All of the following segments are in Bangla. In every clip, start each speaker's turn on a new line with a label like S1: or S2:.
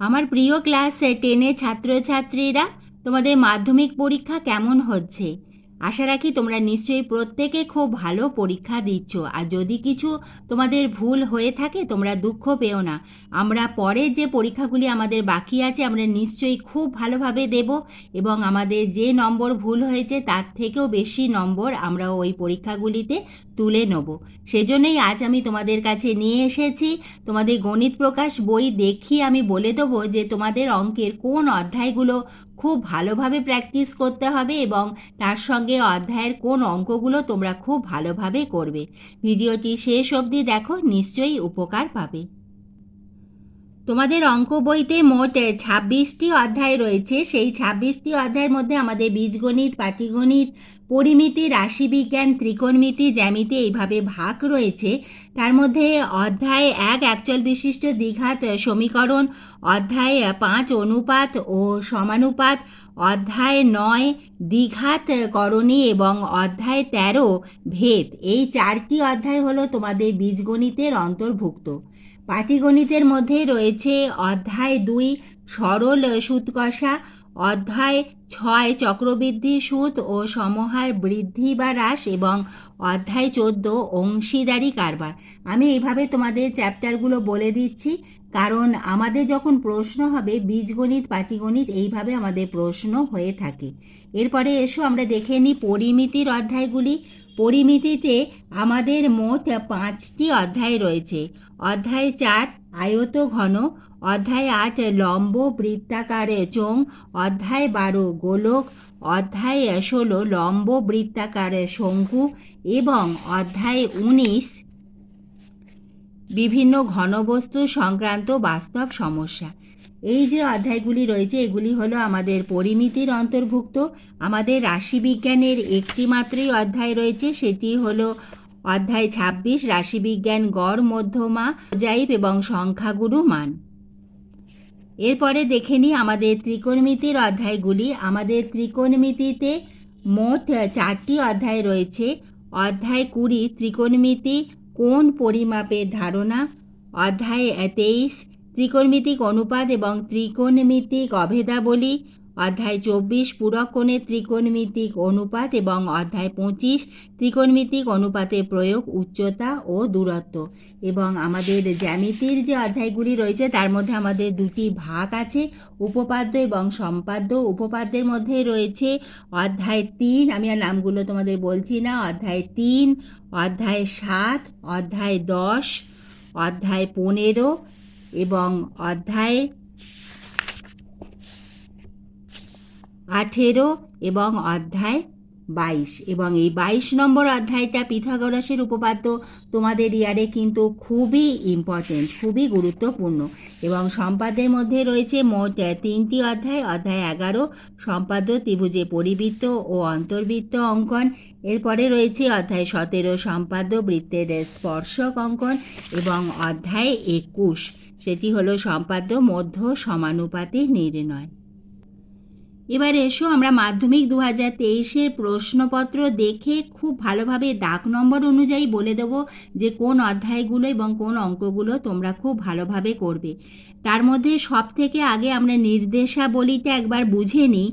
S1: আমার প্রিয় ক্লাস টেনে ছাত্রছাত্রীরা তোমাদের মাধ্যমিক পরীক্ষা কেমন হচ্ছে? আশা রাখি তোমরা নিশ্চয়ই প্রত্যেকে খুব ভালো পরীক্ষা দিচ্ছ। আর যদি কিছু তোমাদের ভুল হয়ে থাকে, তোমরা দুঃখ পেও না। আমরা পরে যে পরীক্ষাগুলি আমাদের বাকি আছে, আমরা নিশ্চয়ই খুব ভালোভাবে দেব এবং আমাদের যে নম্বর ভুল হয়েছে, তার থেকেও বেশি নম্বর আমরা ওই পরীক্ষাগুলিতে তুলে নেব। সেজন্যই আজ আমি তোমাদের কাছে নিয়ে এসেছি। তোমাদের গণিত প্রকাশ বই দেখিয়ে আমি বলে দেবো যে তোমাদের অঙ্কের কোন অধ্যায়গুলো খুব ভালোভাবে প্র্যাকটিস করতে হবে এবং তার সঙ্গে অধ্যায়ের কোন অঙ্কগুলো তোমরা খুব ভালোভাবে করবে। ভিডিওটি শেষ অবধি দেখো, নিশ্চয়ই উপকার পাবে। তোমাদের অঙ্ক বইতে মোট ছাব্বিশটি অধ্যায় রয়েছে। সেই ছাব্বিশটি অধ্যায়ের মধ্যে আমাদের বীজগণিত, পাটিগণিত, পরিমিতি, রাশিবিজ্ঞান, ত্রিকোণমিতি, জ্যামিতি এইভাবে ভাগ রয়েছে। তার মধ্যে অধ্যায় এক একচল বিশিষ্ট দ্বিঘাত সমীকরণ, অধ্যায় পাঁচ অনুপাত ও সমানুপাত, অধ্যায় নয় দ্বিঘাত করণী এবং অধ্যায় তেরো ভেদ। এই চারটি অধ্যায় হলো তোমাদের বীজগণিতের অন্তর্ভুক্ত। পাটিগণিতের মধ্যে রয়েছে অধ্যায় দুই, সরল সুদ কষা অধ্যায় ছয়, চক্রবৃদ্ধি সুদ ও সমহার বৃদ্ধি বা হ্রাস এবং অধ্যায় চোদ্দ, অংশীদারি কারবার। আমি এইভাবে তোমাদের চ্যাপ্টারগুলো বলে দিচ্ছি, কারণ আমাদের যখন প্রশ্ন হবে, বীজগণিত, পাটিগণিত, এইভাবে আমাদের প্রশ্ন হয়ে থাকে। এরপরে এসো আমরা দেখে নিই পরিমিতির অধ্যায়গুলি। পরিমিতিতে আমাদের মোট পাঁচটি অধ্যায় রয়েছে। অধ্যায় চার, আয়ত ঘন। অধ্যায় আট, লম্ব বৃত্তাকারে চোং অধ্যায় বারো, গোলক। অধ্যায় ষোলো, লম্ব বৃত্তাকারে শঙ্কু। এবং অধ্যায় উনিশ, বিভিন্ন ঘনবস্তু সংক্রান্ত বাস্তব সমস্যা। এই যে অধ্যায়গুলি রয়েছে, এগুলি হলো আমাদের পরিমিতির অন্তর্ভুক্ত। আমাদের রাশিবিজ্ঞানের একটি মাত্রই অধ্যায় রয়েছে, সেটি হলো অধ্যায় ছাব্বিশ, রাশিবিজ্ঞান গড়, মধ্যমা জাইব এবং সংখ্যাগুরু মান। এরপরে দেখে নিই আমাদের ত্রিকোণমিতির অধ্যায়গুলি। আমাদের ত্রিকোণমিতিতে মোট চারটি অধ্যায় রয়েছে। অধ্যায় কুড়ি, ত্রিকোণমিতি কোন পরিমাপের ধারণা। অধ্যায় তেইশ ত্রিকোণমিতিক অনুপাত এবং ত্রিকোণমিতিক অভেদাবলী, অধ্যায় চব্বিশ পূরক কোণের ত্রিকোণমিতিক অনুপাত এবং অধ্যায় পঁচিশ ত্রিকোণমিতিক অনুপাতের প্রয়োগ, উচ্চতা ও দূরত্ব। এবং আমাদের জ্যামিতির যে অধ্যায়গুলি রয়েছে, তার মধ্যে আমাদের দুটি ভাগ আছে, উপপাদ্য এবং সম্পাদ্য। উপপাদ্যের মধ্যে রয়েছে অধ্যায় তিন, আমি আর নামগুলো তোমাদের বলছি না, অধ্যায় তিন, অধ্যায় সাত, অধ্যায় দশ, অধ্যায় পনেরো এবং অধ্যায় আঠেরো এবং অধ্যায় বাইশ। এবং এই বাইশ নম্বর অধ্যায়টা পিথাগোরাসের উপপাদ্য তোমাদের ইয়ারে কিন্তু খুবই ইম্পর্টেন্ট খুবই গুরুত্বপূর্ণ। এবং সম্পাদের মধ্যে রয়েছে মোট তিনটি অধ্যায় অধ্যায় এগারো, সম্পাদ্য ত্রিভুজে পরিবৃত্ত ও অন্তর্বৃত্ত অঙ্কন। এরপরে রয়েছে অধ্যায় সতেরো, সম্পাদ্য বৃত্তের স্পর্শক অঙ্কন এবং অধ্যায় একুশ। সেটি হলো সম্পাদ্য, মধ্য সমানুপাতি নির্ণয়। এবার এসো আমরা মাধ্যমিক দু হাজার তেইশের প্রশ্নপত্র দেখে খুব ভালোভাবে ডাক নম্বর অনুযায়ী বলে দেবো যে কোন অধ্যায়গুলো এবং কোন অঙ্কগুলো তোমরা খুব ভালোভাবে করবে। তার মধ্যে সব থেকে আগে আমরা নির্দেশাবলীটা একবার বুঝে নিই।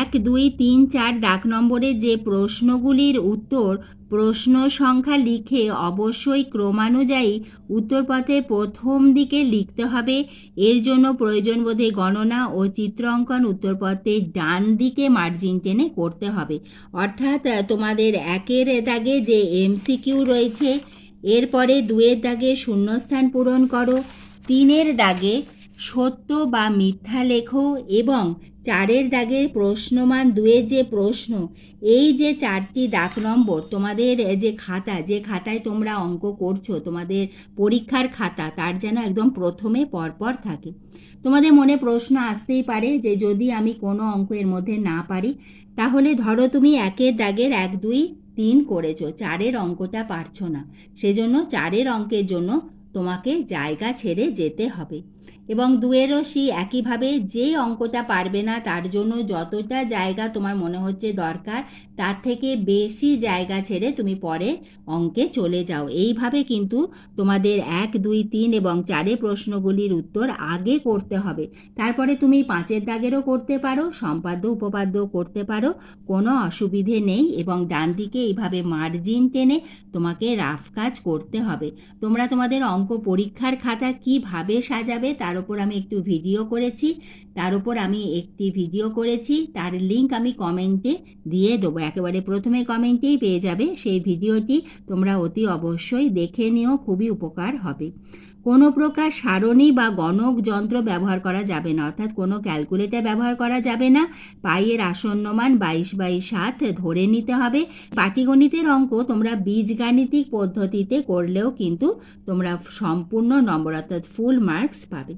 S1: এক, দুই, তিন, চার ডাক নম্বরে যে প্রশ্নগুলির উত্তর প্রশ্ন সংখ্যা লিখে অবশ্যই ক্রমানুযায়ী উত্তরপথে প্রথম দিকে লিখতে হবে। এর জন্য প্রয়োজন বোধে গণনা ও চিত্র অঙ্কন উত্তরপথে ডান দিকে মার্জিন টেনে করতে হবে। অর্থাৎ তোমাদের একের দাগে যে এমসিকিউ রয়েছে, এরপরে দুয়ের দাগে শূন্যস্থান পূরণ করো, তিনের দাগে সত্য বা মিথ্যা লেখো এবং চারের দাগে প্রশ্নমান দুয়ের যে প্রশ্ন, এই যে চারটি দাগ নম্বর, তোমাদের যে খাতা, যে খাতায় তোমরা অঙ্ক করছ, তোমাদের পরীক্ষার খাতা, তার যেন একদম প্রথমে পরপর থাকে। তোমাদের মনে প্রশ্ন আসতেই পারে যে যদি আমি কোনো অঙ্ক এর মধ্যে না পারি, তাহলে ধরো তুমি একের দাগের এক, দুই, তিন করেছ, চারের অঙ্কটা পারছ না। সেজন্য চারের অঙ্কের জন্য তোমাকে জায়গা ছেড়ে যেতে হবে। এবং দুয়েরও সেই একইভাবে যে অঙ্কটা পারবে না তার জন্য যতটা জায়গা তোমার মনে হচ্ছে দরকার তার থেকে বেশি জায়গা ছেড়ে তুমি পরে অঙ্কে চলে যাও। এইভাবে কিন্তু তোমাদের এক, দুই, তিন এবং চারে প্রশ্নগুলির উত্তর আগে করতে হবে। তারপরে তুমি পাঁচের দাগেরও করতে পারো, সম্পাদ্য, উপপাদ্য করতে পারো, কোনো অসুবিধে নেই এবং ডান দিকে এইভাবে মার্জিন টেনে তোমাকে রাফ কাজ করতে হবে। তোমরা তোমাদের অঙ্ক পরীক্ষার খাতা কীভাবে সাজাবে তার উপর আমি একটু ভিডিও করেছি। তার উপর আমি একটি ভিডিও করেছি। তার লিঙ্ক আমি কমেন্টে দিয়ে দেবো। একেবারে প্রথমে কমেন্টেই পেয়ে যাবে সেই ভিডিওটি। তোমরা অতি অবশ্যই দেখে নিও, খুবই উপকার হবে। কোনো প্রকার সারণী বা গণক যন্ত্র ব্যবহার করা যাবে না, অর্থাৎ কোনো ক্যালকুলেটর ব্যবহার করা যাবে না। পাইয়ের আসন্ন মান বাইশ বাই সাত ধরে নিতে হবে। পাটিগণিতের অঙ্ক তোমরা বীজগাণিতিক পদ্ধতিতে করলেও কিন্তু তোমরা সম্পূর্ণ নম্বর, অর্থাৎ ফুল মার্কস পাবে।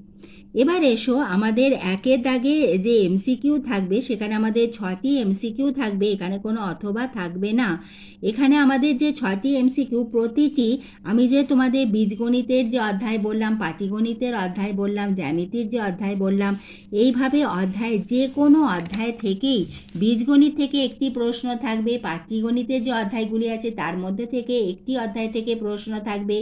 S1: এবার এসো, আমাদের একের দাগে যে এমসিকিউ থাকবে, সেখানে আমাদের ছটি এমসিকিউ থাকবে, এখানে কোনো অথবা থাকবে না। এখানে আমাদের যে ছটি এমসিকিউ প্রতিটি, আমি যে তোমাদের বীজগণিতের যে অধ্যায় বললাম, পাটিগণিতের অধ্যায় বললাম, জ্যামিতির যে অধ্যায় বললাম, এইভাবে অধ্যায়, যে কোনো অধ্যায় থেকেই, বীজগণিত থেকে একটি প্রশ্ন থাকবে, পাটিগণিতের যে অধ্যায়গুলি আছে, তার মধ্যে থেকে একটি অধ্যায় থেকে প্রশ্ন থাকবে।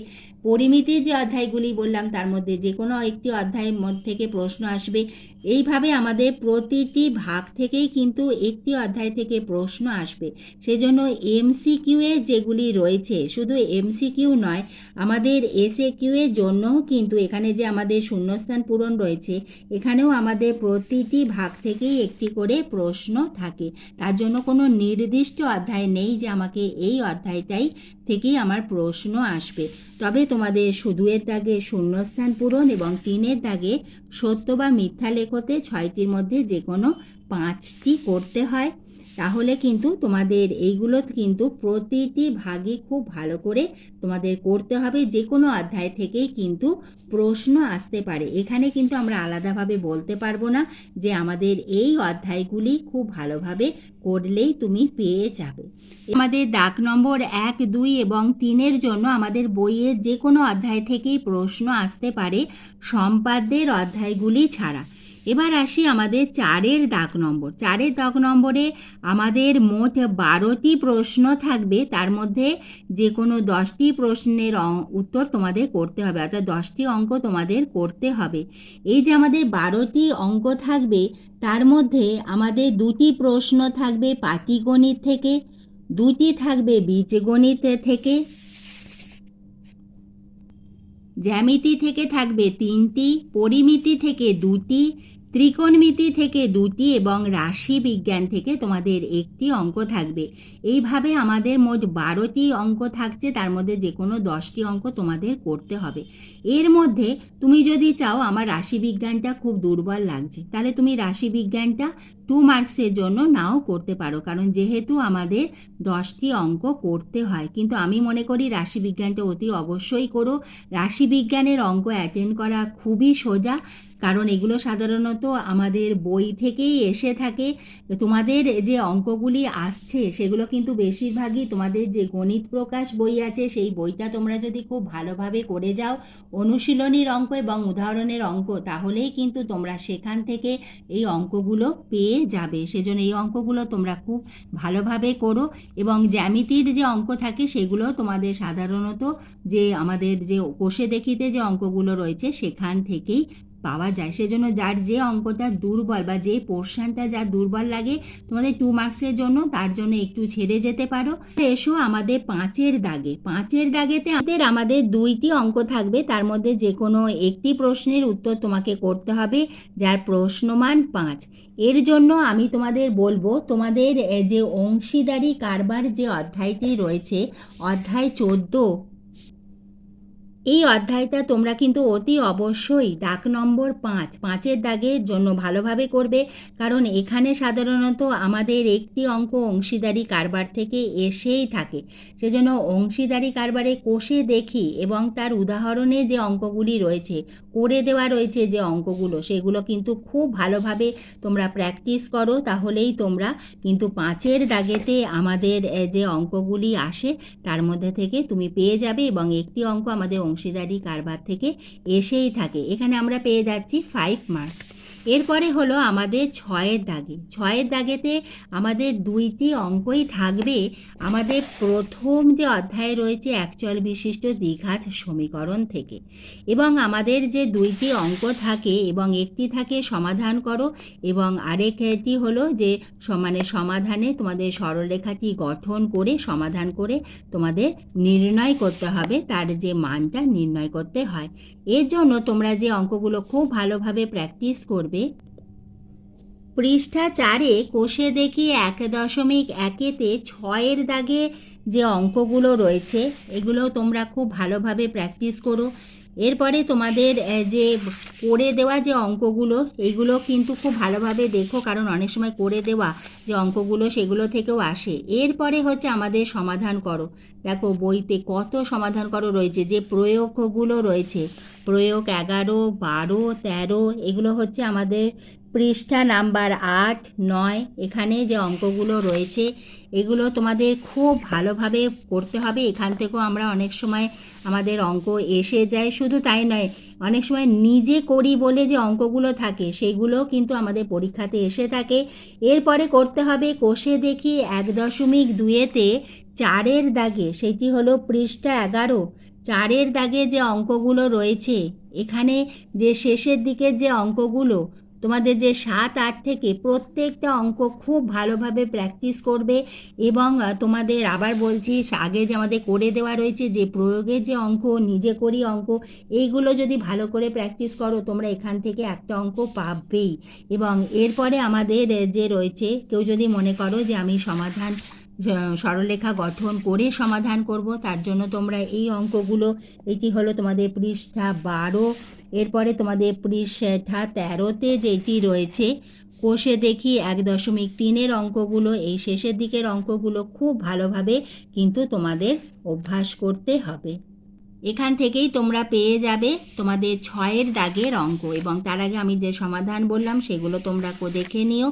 S1: পরিমিতির যে অধ্যায়গুলি বললাম তার মধ্যে যে কোনো একটি অধ্যায়ের মধ্যে থেকে প্রশ্ন আসবে। এইভাবে আমাদের প্রতিটি ভাগ থেকেই কিন্তু একটি অধ্যায় থেকে প্রশ্ন আসবে। সেজন্য এমসিকিউ এর যেগুলি রয়েছে, শুধু এমসিকিউ নয়, আমাদের এসএ কিউ এর জন্যও কিন্তু এখানে যে আমাদের শূন্যস্থান পূরণ রয়েছে, এখানেও আমাদের প্রতিটি ভাগ থেকেই একটি করে প্রশ্ন থাকে। তার জন্য কোনো নির্দিষ্ট অধ্যায় নেই যে আমাকে এই অধ্যায়টাই থেকেই আমার প্রশ্ন আসবে। তবে তোমাদের শুধুয়ের দাগে শূন্যস্থান পূরণ এবং তিনের দাগে সত্য বা মিথ্যা লেখতে ছয়টির মধ্যে যে কোনো পাঁচটি করতে হয়। তাহলে কিন্তু তোমাদের এইগুলো কিন্তু প্রতিটি ভাগে খুব ভালো করে তোমাদের করতে হবে। যে কোনো অধ্যায় থেকেই কিন্তু প্রশ্ন আসতে পারে। এখানে কিন্তু আমরা আলাদাভাবে বলতে পারব না যে আমাদের এই অধ্যায়গুলি খুব ভালোভাবে করলেই তুমি পেয়ে যাবে। আমাদের দাগ নম্বর এক, দুই এবং তিনের জন্য আমাদের বইয়ের যে কোনো অধ্যায় থেকেই প্রশ্ন আসতে পারে সম্পাদ্যের অধ্যায়গুলি ছাড়া। এবার আসি আমাদের চারের দাগ নম্বর। চারের দাগ নম্বরে আমাদের মোট বারোটি প্রশ্ন থাকবে। তার মধ্যে যে কোনো দশটি প্রশ্নের উত্তর তোমাদের করতে হবে। অর্থাৎ দশটি অঙ্ক তোমাদের করতে হবে। এই যে আমাদের বারোটি অঙ্ক থাকবে, তার মধ্যে আমাদের দুটি প্রশ্ন থাকবে পাটিগণিত থেকে, দুটি থাকবে বীজগণিত থেকে, জ্যামিতি থেকে থাকবে তিনটি, পরিমিতি থেকে দুটি ত্রিকোণমিতি থেকে দুটি এবং রাশি বিজ্ঞান থেকে তোমাদের একটি অঙ্ক থাকবে। এইভাবে আমাদের মোট বারোটি অঙ্ক থাকছে, তার মধ্যে যে কোনো দশটি অঙ্ক তোমাদের করতে হবে। এর মধ্যে তুমি যদি চাও আমার রাশি বিজ্ঞানটা খুব দুর্বল লাগছে, তাহলে তুমি রাশি বিজ্ঞানটা টু মার্কসের জন্য নাও করতে পারো। কারণ যেহেতু আমাদের দশটি অঙ্ক করতে হয়, কিন্তু আমি মনে করি রাশি বিজ্ঞানটা অতি অবশ্যই করো। রাশিবিজ্ঞানের অঙ্ক অ্যাটেন্ড করা খুবই সোজা, কারণ এগুলো সাধারণত আমাদের বই থেকেই এসে থাকে। তোমাদের যে অঙ্কগুলি আসছে, সেগুলো কিন্তু বেশিরভাগই তোমাদের যে গণিত প্রকাশ বই আছে, সেই বইটা তোমরা যদি খুব ভালোভাবে করে যাও, অনুশীলনীর অঙ্ক এবং উদাহরণের অঙ্ক, তাহলেই কিন্তু তোমরা সেখান থেকে এই অঙ্কগুলো পেয়ে যাবে। সেজন্য এই অঙ্কগুলো তোমরা খুব ভালোভাবে করো এবং জ্যামিতির যে অঙ্ক থাকে সেগুলো তোমাদের সাধারণত যে আমাদের যে কোষে দেখিতে যে অঙ্কগুলো রয়েছে সেখান থেকেই পাওয়া যায়। সেজন্য যার যে অঙ্কটা দুর্বল বা যে পোর্শনটা যা দুর্বল লাগে তোমাদের টু মার্কসের জন্য তার জন্য একটু ছেড়ে যেতে পারো। এসো আমাদের পাঁচের দাগে। পাঁচের দাগেতে আমাদের আমাদের দুইটি অঙ্ক থাকবে। তার মধ্যে যে কোনো একটি প্রশ্নের উত্তর তোমাকে করতে হবে, যার প্রশ্নমান পাঁচ। এর জন্য আমি তোমাদের বলব তোমাদের যে অংশীদারি কারবার যে অধ্যায়টি রয়েছে অধ্যায় চোদ্দ এই অধ্যায়টা তোমরা কিন্তু অতি অবশ্যই দাগ নম্বর পাঁচ, পাঁচের দাগের জন্য ভালোভাবে করবে। কারণ এখানে সাধারণত আমাদের একটি অঙ্ক অংশীদারি কারবার থেকে এসেই থাকে। সেজন্য অংশীদারি কারবারে কোষে দেখি এবং তার উদাহরণে যে অঙ্কগুলি রয়েছে, করে দেওয়া রয়েছে যে অঙ্কগুলো, সেগুলো কিন্তু খুব ভালোভাবে তোমরা প্র্যাকটিস করো। তাহলেই তোমরা কিন্তু পাঁচের দাগেতে আমাদের যে অঙ্কগুলি আসে, তার মধ্যে থেকে তুমি পেয়ে যাবে এবং একটি অঙ্ক আমাদের অংশীদারি কারবার থেকে এসেই থাকে। এখানে আমরা পেয়ে যাচ্ছি ফাইভ মার্কস এরপরে হলো আমাদের ছয়ের দাগে। ছয়ের দাগেতে আমাদের দুইটি অঙ্কই থাকবে। আমাদের প্রথম যে অধ্যায়ে রয়েছে একচল বিশিষ্ট দ্বিঘাত সমীকরণ থেকে। এবং আমাদের যে দুইটি অঙ্ক থাকে এবং একটি থাকে সমাধান করো এবং আরেকটি হলো যে সমানে সমাধানে তোমাদের সরলরেখাটি গঠন করে, সমাধান করে তোমাদের নির্ণয় করতে হবে। তার যে মানটা নির্ণয় করতে হয়। এর জন্য তোমরা যে অঙ্কগুলো খুব ভালোভাবে প্র্যাকটিস করবে, পৃষ্ঠা চারে কোষে দেখি এক দশমিক একেতে ছয়ের দাগে যে অঙ্কগুলো রয়েছে, এগুলো তোমরা খুব ভালোভাবে প্র্যাকটিস করো। এরপরে তোমাদের যে করে দেওয়া যে অঙ্কগুলো এইগুলো কিন্তু খুব ভালোভাবে দেখো, কারণ অনেক সময় করে দেওয়া যে অঙ্কগুলো সেগুলো থেকেও আসে। এরপরে হচ্ছে আমাদের সমাধান করো। দেখো বইতে কত সমাধান করো রয়েছে, যে প্রয়োগগুলো রয়েছে প্রয়োগ এগারো, বারো, তেরো, এগুলো হচ্ছে আমাদের পৃষ্ঠা নাম্বার আট, নয়, এখানে যে অঙ্কগুলো রয়েছে, এগুলো তোমাদের খুব ভালোভাবে করতে হবে। এখান থেকেও আমরা অনেক সময় আমাদের অঙ্ক এসে যায়। শুধু তাই নয়, অনেক সময় নিজে করি বলে যে অঙ্কগুলো থাকে, সেগুলো কিন্তু আমাদের পরীক্ষাতে এসে থাকে। এরপরে করতে হবে কোষে দেখি এক দশমিক দুয়েতে চারের দাগে, সেটি হলো পৃষ্ঠা এগারো। চারের দাগে যে অঙ্কগুলো রয়েছে, এখানে যে শেষের দিকের যে অঙ্কগুলো, তোমাদের যে সাত, আট থেকে প্রত্যেকটা অঙ্ক খুব ভালোভাবে প্র্যাকটিস করবে এবং তোমাদের আবার বলছি, আগে যে আমাদের করে দেওয়া রয়েছে, যে প্রয়োগের যে অঙ্ক, নিজে করি অঙ্ক, এইগুলো যদি ভালো করে প্র্যাকটিস করো, তোমরা এখান থেকে একটা অঙ্ক পাবেই। এবং এরপরে আমাদের যে রয়েছে, কেউ যদি মনে করো যে আমি সমাধান সরলরেখা গঠন করে সমাধান করব। তার জন্য তোমরা এই অঙ্কগুলো, এটি হলো তোমাদের পৃষ্ঠা বারো, এরপরে তোমাদের পৃষ্ঠা তেরোতে যেটি রয়েছে, কোষে দেখি এক দশমিক তিনের অঙ্কগুলো। এই শেষের দিকের অঙ্কগুলো খুব ভালোভাবে কিন্তু তোমাদের অভ্যাস করতে হবে। এখান থেকেই তোমরা পেয়ে যাবে তোমাদের ছয়ের দাগের অঙ্ক এবং তার আগে আমি যে সমাধান বললাম, সেগুলো তোমরা দেখে নিও।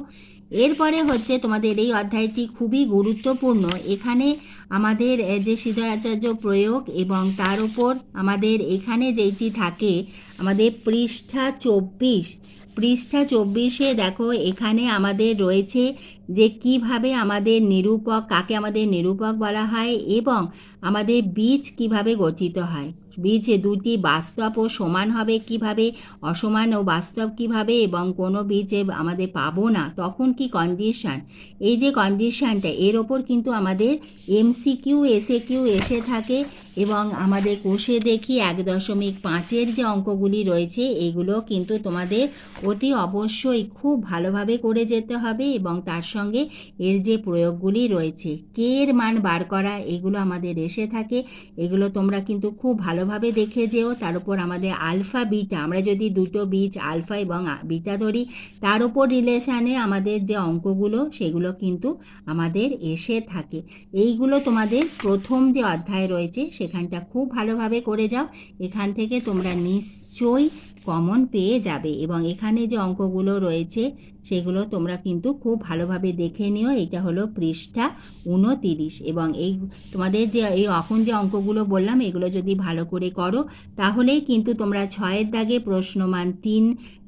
S1: এরপরে হচ্ছে তোমাদের এই অধ্যায়টি খুবই গুরুত্বপূর্ণ। এখানে আমাদের যে সিদ্ধরাচার্য প্রয়োগ এবং তার উপর আমাদের এখানে যেইটি থাকে, আমাদের পৃষ্ঠা চব্বিশ। পৃষ্ঠা চব্বিশে দেখো, এখানে আমাদের রয়েছে যে কীভাবে আমাদের নিরূপক, কাকে আমাদের নিরূপক বলা হয় এবং আমাদের বীজ কীভাবে গঠিত হয়? বীজ দুটি বাস্তব ও সমান হবে কীভাবে? অসমান ও বাস্তব কীভাবে? এবং কোনো বীজে আমাদের পাবো না? তখন কি কন্ডিশন এই যে কন্ডিশনটা এর ওপর কিন্তু আমাদের এমসিকিউ এসে কিউ এসে থাকে এবং আমাদের কোষে দেখি এক দশমিক পাঁচের যে অঙ্কগুলি রয়েছে, এগুলো কিন্তু তোমাদের অতি অবশ্যই খুব ভালোভাবে করে যেতে হবে এবং তার সঙ্গে এর যে প্রয়োগগুলি রয়েছে, কে এর মান বার করা, এগুলো আমাদের এসে থাকে। এগুলো তোমরা কিন্তু খুব ভালোভাবে দেখে যেও। তার উপর আমাদের আলফা বিটা, আমরা যদি দুটো বীজ, আলফা এবং বিটা ধরি, তার উপর রিলেশানে আমাদের যে অঙ্কগুলো, সেগুলো কিন্তু আমাদের এসে থাকে। এইগুলো তোমাদের প্রথম যে অধ্যায় রয়েছে, সেখানটা খুব ভালোভাবে করে যাও। এখান থেকে তোমরা নিশ্চয়ই কমন পেয়ে যাবে এবং এখানে যে অঙ্কগুলো রয়েছে, সেগুলো তোমরা কিন্তু খুব ভালোভাবে দেখে নিও। এটা হলো পৃষ্ঠা উনতিরিশ এবং এই তোমাদের যে, এই এখন যে অঙ্কগুলো বললাম, এগুলো যদি ভালো করে করো, তাহলেই কিন্তু তোমরা ছয়ের দাগে প্রশ্নমান তিন,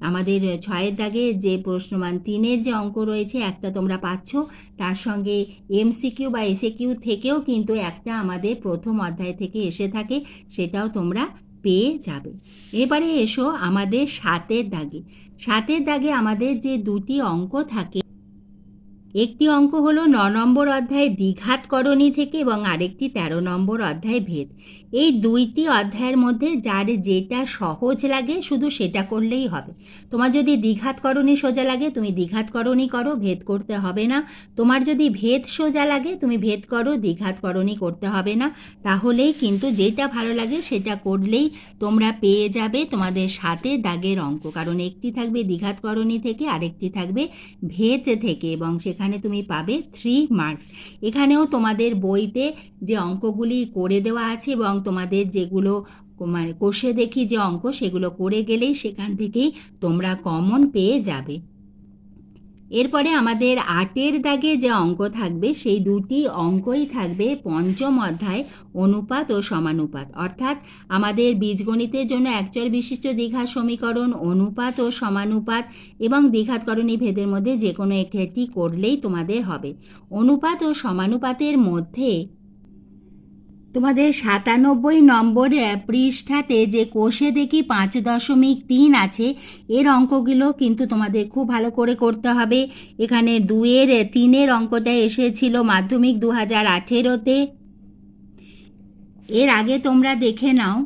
S1: আমাদের ছয়ের দাগে যে প্রশ্নমান তিনের যে অঙ্ক রয়েছে, একটা তোমরা পাচ্ছ। তার সঙ্গে এমসিকিউ বা এসএকিউ থেকেও কিন্তু একটা আমাদের প্রথম অধ্যায় থেকে এসে থাকে, সেটাও তোমরা পেয়ে যাবে। এবারে এসো আমাদের সাতের দাগে। সাতের দাগে আমাদের যে দুটি অঙ্ক থাকে, একটি অঙ্ক হলো ন নম্বর অধ্যায় দ্বিঘাতকরণী থেকে এবং আরেকটি তেরো নম্বর অধ্যায় ভেদ। এই দুইটি অধ্যায়ের মধ্যে যার যেটা সহজ লাগে, শুধু সেটা করলেই হবে। তোমার যদি দ্বিঘাতকরণী সোজা লাগে, তুমি দ্বিঘাতকরণী করো, ভেদ করতে হবে না। তোমার যদি ভেদ সোজা লাগে, তুমি ভেদ করো দ্বিঘাতকরণী করতে হবে না। তাহলেই কিন্তু যেটা ভালো লাগে, সেটা করলেই তোমরা পেয়ে যাবে তোমাদের সাথে দাগের অঙ্ক। কারণ একটি থাকবে দ্বিঘাত দ্বিঘাতকরণী থেকে, আরেকটি থাকবে ভেদ থেকে, এবং সেখানে তুমি পাবে থ্রি মার্কস এখানেও তোমাদের বইতে যে অঙ্কগুলি করে দেওয়া আছে এবং তোমাদের যেগুলো মানে কোষে দেখি যে অঙ্ক, সেগুলো করে গেলেই সেখান থেকেই তোমরা কমন পেয়ে যাবে। এরপরে আমাদের আটের দাগে যে অঙ্ক থাকবে, সেই দুটি অঙ্কই থাকবে পঞ্চম অধ্যায় অনুপাত ও সমানুপাত। অর্থাৎ আমাদের বীজগণিতের জন্য একচর বিশিষ্ট দ্বিঘাত সমীকরণ, অনুপাত ও সমানুপাত এবং দ্বিঘাতকরণী ভেদের মধ্যে যে কোনো একটি করলেই তোমাদের হবে। অনুপাত ও সমানুপাতের মধ্যে তোমাদের সাতানব্বই নম্বর পৃষ্ঠাতে যে কোষে দেখি পাঁচ দশমিক তিন আছে, এর অঙ্কগুলো কিন্তু তোমাদের খুব ভালো করে করতে হবে। এখানে দুয়ের তিনের অঙ্কটা এসেছিল মাধ্যমিক দু হাজার আঠেরোতে। এর আগে তোমরা দেখে নাও।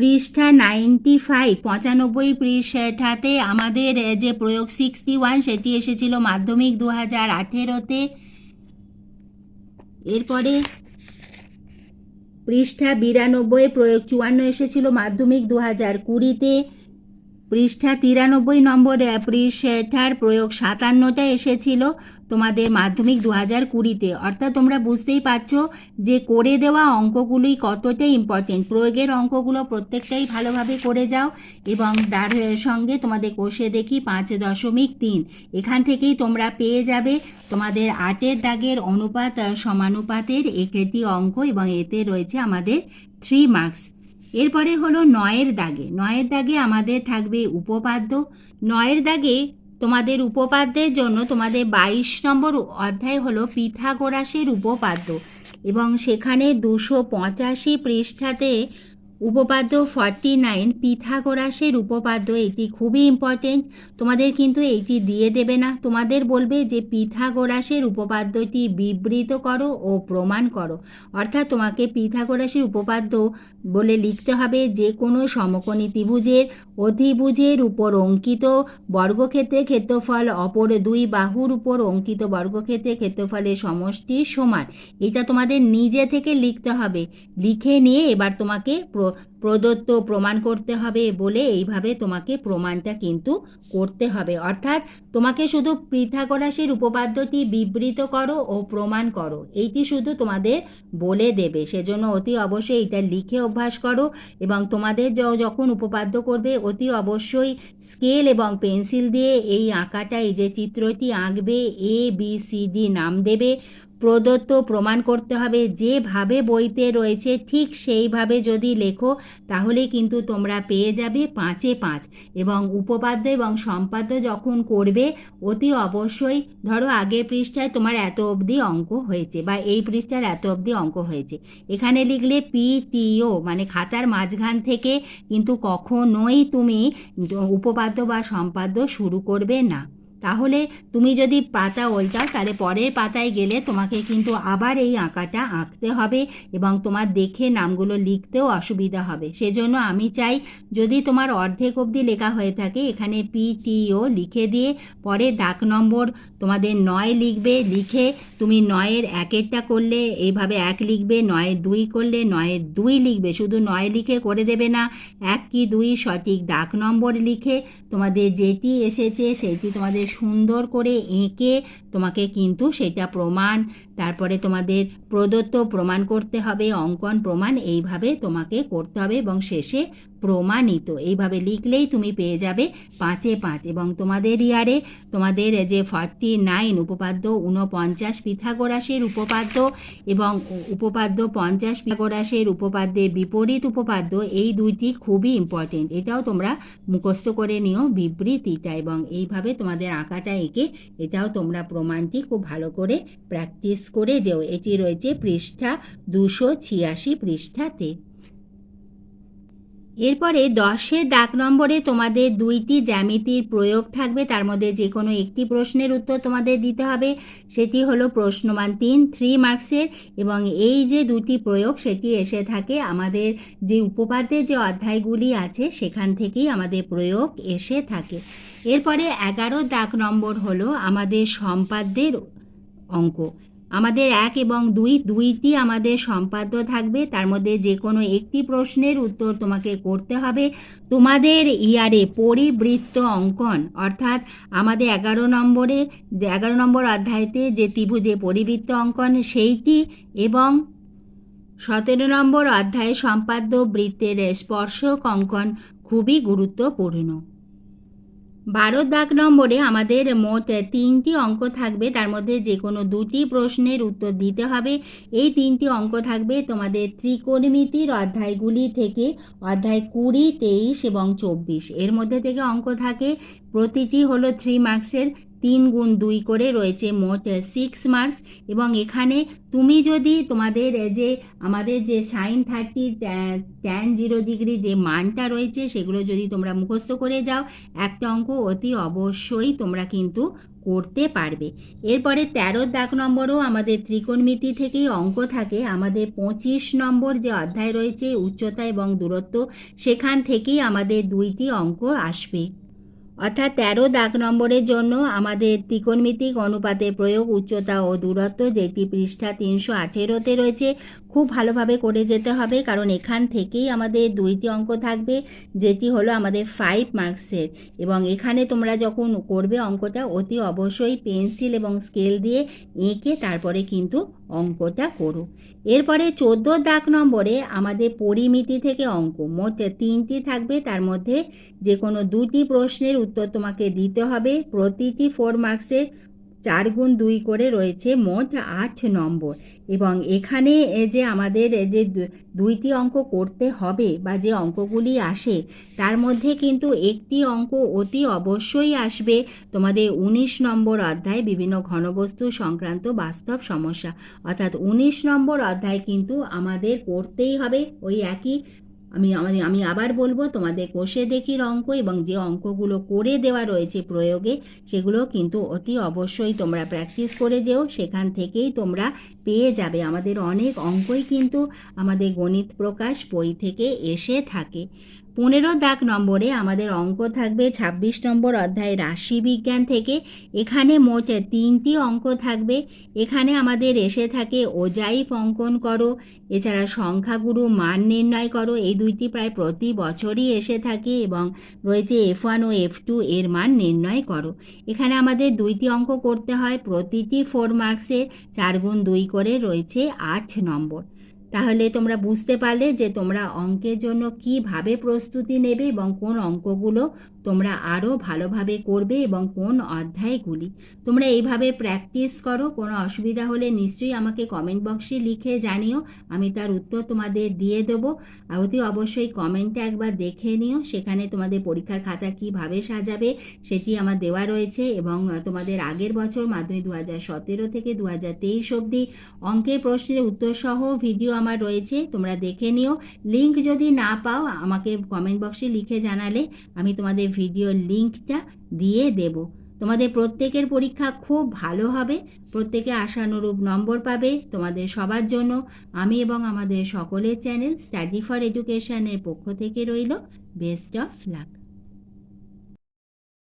S1: পৃষ্ঠা নাইনটি ফাইভ, পঁচানব্বই পৃষ্ঠাতে আমাদের যে প্রয়োগ সিক্সটি ওয়ান সেটি এসেছিল মাধ্যমিক দু হাজার আঠেরোতে। এরপরে পৃষ্ঠা বিরানব্বই, প্রয়োগ চুয়ান্ন এসেছিল মাধ্যমিক দু হাজার কুড়িতে। পৃষ্ঠা তিরানব্বই নম্বর পৃষ্ঠার প্রয়োগ সাতান্নটা এসেছিল। তোমাদের মাধ্যমিক দু হাজার কুড়িতে। অর্থাৎ তোমরা বুঝতেই পারছ যে করে দেওয়া অঙ্কগুলোই কতটা ইম্পর্টেন্ট প্রয়োগের অঙ্কগুলো প্রত্যেকটাই ভালোভাবে করে যাও এবং তার সঙ্গে তোমাদের কোষে দেখি পাঁচ দশমিক তিন। এখান থেকেই তোমরা পেয়ে যাবে তোমাদের আটের দাগের অনুপাত সমানুপাতের একটি অঙ্ক এবং এতে রয়েছে আমাদের থ্রি মার্কস এরপরে হলো নয়ের দাগে। নয়ের দাগে আমাদের থাকবে উপপাদ্য। নয়ের দাগে তোমাদের উপপাদ্যের জন্য তোমাদের বাইশ নম্বর অধ্যায় হলো পিথাগোরাসের উপপাদ্য। এবং সেখানে দুশো পঁচাশি পৃষ্ঠাতে উপপাদ্য ফর্টি নাইন পিথাগোরাসের উপপাদ্য, এটি খুবই ইম্পর্টেন্ট তোমাদের কিন্তু এটি দিয়ে দেবে না। তোমাদের বলবে যে পিথাগোরাসের উপপাদ্যটি বিবৃত করো ও প্রমাণ করো। অর্থাৎ তোমাকে পিথাগোরাসের উপপাদ্য বলে লিখতে হবে যে কোনো সমকোণী ত্রিভুজের অধিভুজের উপর অঙ্কিত বর্গক্ষেত্রে ক্ষেত্রফল, অপর দুই বাহুর উপর অঙ্কিত বর্গক্ষেত্রে ক্ষেত্রফলের সমষ্টি সমান। এটা তোমাদের নিজে থেকে লিখতে হবে। লিখে নিয়ে এবার তোমাকে প্র- প্রদত্ত প্রমাণ করতে হবে বলে এইভাবে তোমাকে প্রমাণটা কিন্তু করতে হবে। অর্থাৎ তোমাকে শুধু পৃথাগোরাসের উপপাদ্যটি বিবৃত করো ও প্রমাণ করো। এইটি শুধু তোমাদের বলে দেবে। সেজন্য অতি অবশ্যই এটা লিখে অভ্যাস করো এবং তোমাদের যখন উপপাদ্য করবে অতি অবশ্যই স্কেল এবং পেন্সিল দিয়ে এই আঁকাটা, এই যে চিত্রটি আঁকবে এ বি সি ডি নাম দেবে। প্রদত্ত প্রমাণ করতে হবে। যেভাবে বইতে রয়েছে, ঠিক সেইভাবে যদি লেখো, তাহলে কিন্তু তোমরা পেয়ে যাবে পাঁচে পাঁচ। এবং উপপাদ্য এবং সম্পাদ্য যখন করবে, অতি অবশ্যই ধরো আগের পৃষ্ঠায় তোমার এত অবধি অঙ্ক হয়েছে বা এই পৃষ্ঠার এত অবধি অঙ্ক হয়েছে। এখানে লিখলে পিটিও মানে খাতার মাঝখান থেকে কিন্তু কখনোই তুমি উপপাদ্য বা সম্পাদ্য শুরু করবে না। তাহলে তুমি যদি পাতা উল্টাও তাহলে পরের পাতায় গেলে তোমাকে কিন্তু আবার এই আঁকাটা আঁকতে হবে এবং তোমার দেখে নামগুলো লিখতেও অসুবিধা হবে। সেজন্য আমি চাই যদি তোমার অর্ধেক অবধি লেখা হয়ে থাকে, এখানে পিটিও লিখে দিয়ে পরে ডাক নম্বর তোমাদের নয় লিখবে, লিখে তুমি নয়ের একেরটা করলে এইভাবে এক লিখবে নয়ের দুই করলে নয়ের দুই লিখবে। শুধু নয় লিখে করে দেবে না, এক কি দুই সঠিক ডাক নম্বর লিখে তোমাদের যেটি এসেছে সেটি তোমাদের সুন্দর করে এঁকে তোমাকে কিন্তু সেটা প্রমাণ তারপরে তোমাদের প্রদত্ত প্রমাণ করতে হবে, অঙ্কন প্রমাণ এইভাবে তোমাকে করতে হবে এবং শেষে প্রমাণিত। এইভাবে লিখলেই তুমি পেয়ে যাবে পাঁচে পাঁচ এবং তোমাদের ইয়ারে তোমাদের যে ফর্টি নাইন উপপাদ্য, ঊনপঞ্চাশ পিথাগোরাসের উপপাদ্য এবং উপপাদ্য পঞ্চাশ পিথাগোরাসের উপপাদ্যের বিপরীত উপপাদ্য, এই দুইটি খুবই ইম্পর্টেন্ট এটাও তোমরা মুখস্থ করে নিও বিবৃতিটা এবং এইভাবে তোমাদের আঁকাটা এঁকে এটাও তোমরা প্রমাণটি খুব ভালো করে প্র্যাকটিস করে যেও। এটি রয়েছে পৃষ্ঠা দুশো ছিয়াশি পৃষ্ঠাতে। এরপরে দশের ডাক নম্বরে তোমাদের দুইটি জ্যামিতির প্রয়োগ থাকবে। তার মধ্যে যে কোনো একটি প্রশ্নের উত্তর তোমাদের দিতে হবে। সেটি হলো প্রশ্নমান তিন থ্রি মার্কসের এবং এই যে দুটি প্রয়োগ, সেটি এসে থাকে আমাদের যে উপপাদ্যের যে অধ্যায়গুলি আছে, সেখান থেকেই আমাদের প্রয়োগ এসে থাকে। এরপরে এগারো ডাক নম্বর হলো আমাদের সম্পাদ্যের অঙ্ক। আমাদের এক এবং দুই, দুইটি আমাদের সম্পাদ্য থাকবে। তার মধ্যে যে কোনো একটি প্রশ্নের উত্তর তোমাকে করতে হবে। তোমাদের ইয়ারে পরিবৃত্ত অঙ্কন, অর্থাৎ আমাদের এগারো নম্বরে এগারো নম্বর অধ্যায়তে যে ত্রিভুজে পরিবৃত্ত অঙ্কন, সেইটি এবং সতেরো নম্বর অধ্যায়ে সম্পাদ্য বৃত্তের স্পর্শক অঙ্কন খুবই গুরুত্বপূর্ণ। বারো দাগ নম্বরে আমাদের মোট তিনটি অঙ্ক থাকবে। তার মধ্যে যে কোনো দুটি প্রশ্নের উত্তর দিতে হবে। এই তিনটি অঙ্ক থাকবে তোমাদের ত্রিকোণমিতির অধ্যায়গুলি থেকে অধ্যায় কুড়ি, তেইশ এবং চব্বিশ। এর মধ্যে থেকে অঙ্ক থাকে। প্রতিটি হলো থ্রি মার্কসের তিন গুণ দুই করে রয়েছে মোট সিক্স মার্কস এবং এখানে তুমি যদি তোমাদের যে, আমাদের যে sine thirty tan zero degree যে মানটা রয়েছে সেগুলো যদি তোমরা মুখস্থ করে যাও, একটা অঙ্ক অতি অবশ্যই তোমরা কিন্তু করতে পারবে। এরপরে তেরো দাগ নম্বরও আমাদের ত্রিকোণমিতি থেকেই অঙ্ক থাকে। আমাদের পঁচিশ নম্বর যে অধ্যায় রয়েছে উচ্চতা এবং দূরত্ব, সেখান থেকেই আমাদের দুইটি অঙ্ক আসবে। অর্থাৎ তেরো দাগ নম্বরের জন্য আমাদের ত্রিকোণমিতিক অনুপাতে প্রয়োগ, উচ্চতা ও দূরত্ব যেটি পৃষ্ঠা তিনশো আঠেরোতে রয়েছে খুব ভালোভাবে করে যেতে হবে, কারণ এখান থেকেই আমাদের দুইটি অঙ্ক থাকবে, যেটি হলো আমাদের ফাইভ মার্কসের এবং এখানে তোমরা যখন করবে অঙ্কটা, অতি অবশ্যই পেন্সিল এবং স্কেল দিয়ে এঁকে তারপরে কিন্তু অঙ্কটা করো। এরপরে চোদ্দ দাগ নম্বরে আমাদের পরিমিতি থেকে অঙ্ক, মোট তিনটি থাকবে, তার মধ্যে যে কোনো দুটি প্রশ্নের উত্তর তোমাকে দিতে হবে। প্রতিটি ফোর মার্কসে চার গুণ দুই করে রয়েছে মোট আট নম্বর। এবং এখানে যে আমাদের যে দুইটি অঙ্ক করতে হবে বা যে অঙ্কগুলি আসে, তার মধ্যে কিন্তু একটি অঙ্ক অতি অবশ্যই আসবে তোমাদের উনিশ নম্বর অধ্যায় বিভিন্ন ঘনবস্তু সংক্রান্ত বাস্তব সমস্যা। অর্থাৎ উনিশ নম্বর অধ্যায় কিন্তু আমাদের করতেই হবে, ওই একই আমি আমাদের আমি আবার বলব, তোমাদের কোষে দেখির অঙ্ক এবং যে অঙ্কগুলো করে দেওয়া রয়েছে প্রয়োগে, সেগুলো কিন্তু অতি অবশ্যই তোমরা প্র্যাকটিস করে যেও, সেখান থেকেই তোমরা পেয়ে যাবে। আমাদের অনেক অঙ্কই কিন্তু আমাদের গণিত প্রকাশ বই থেকে এসে থাকে। পনেরো দাগ নম্বরে আমাদের অঙ্ক থাকবে ২৬ নম্বর অধ্যায় রাশি বিজ্ঞান থেকে। এখানে মোট তিনটি অঙ্ক থাকবে। এখানে আমাদের এসে থাকে ওজাইফ অঙ্কন করো, এছাড়া সংখ্যাগুরু মান নির্ণয় করো, এই দুইটি প্রায় প্রতি বছরই এসে থাকে এবং রয়েছে এফ ওয়ান ও এফ টু এর মান নির্ণয় করো। এখানে আমাদের দুইটি অঙ্ক করতে হয়, প্রতিটি ফোর মার্কসে চার গুণ দুই করে রয়েছে আট নম্বর। তাহলে তোমরা বুঝতে পারলে যে তোমরা অঙ্কের জন্য কীভাবে প্রস্তুতি নেবে এবং কোন অঙ্কগুলো তোমরা আরও ভালোভাবে করবে এবং কোন অধ্যায়গুলি তোমরা এইভাবে প্র্যাকটিস করো, কোনো অসুবিধা হলে নিশ্চয়ই আমাকে কমেন্ট বক্সে লিখে জানিও, আমি তার উত্তর তোমাদের দিয়ে দেবো। আর অতি অবশ্যই কমেন্টটা একবার দেখে নিও, সেখানে তোমাদের পরীক্ষার খাতা কীভাবে সাজাবে সেটি আমার দেওয়া রয়েছে এবং তোমাদের আগের বছর মাধ্যমিক দু হাজার সতেরো থেকে দু হাজার তেইশ অবধি অঙ্কের প্রশ্নের উত্তর সহ ভিডিও আমার রয়েছে, তোমরা দেখে নিও। লিংক যদি না পাও, আমাকে কমেন্ট বক্সে লিখে জানালে, আমি তোমাদের ভিডিও লিঙ্কটা দিয়ে দেব। তোমাদের প্রত্যেকের পরীক্ষা খুব ভালো হবে। প্রত্যেকে আশানুরূপ নম্বর পাবে তোমাদের সবার জন্য। আমি এবং আমাদের সকলের চ্যানেল স্টাডি ফর এডুকেশনের পক্ষ থেকে রইল। Best of luck.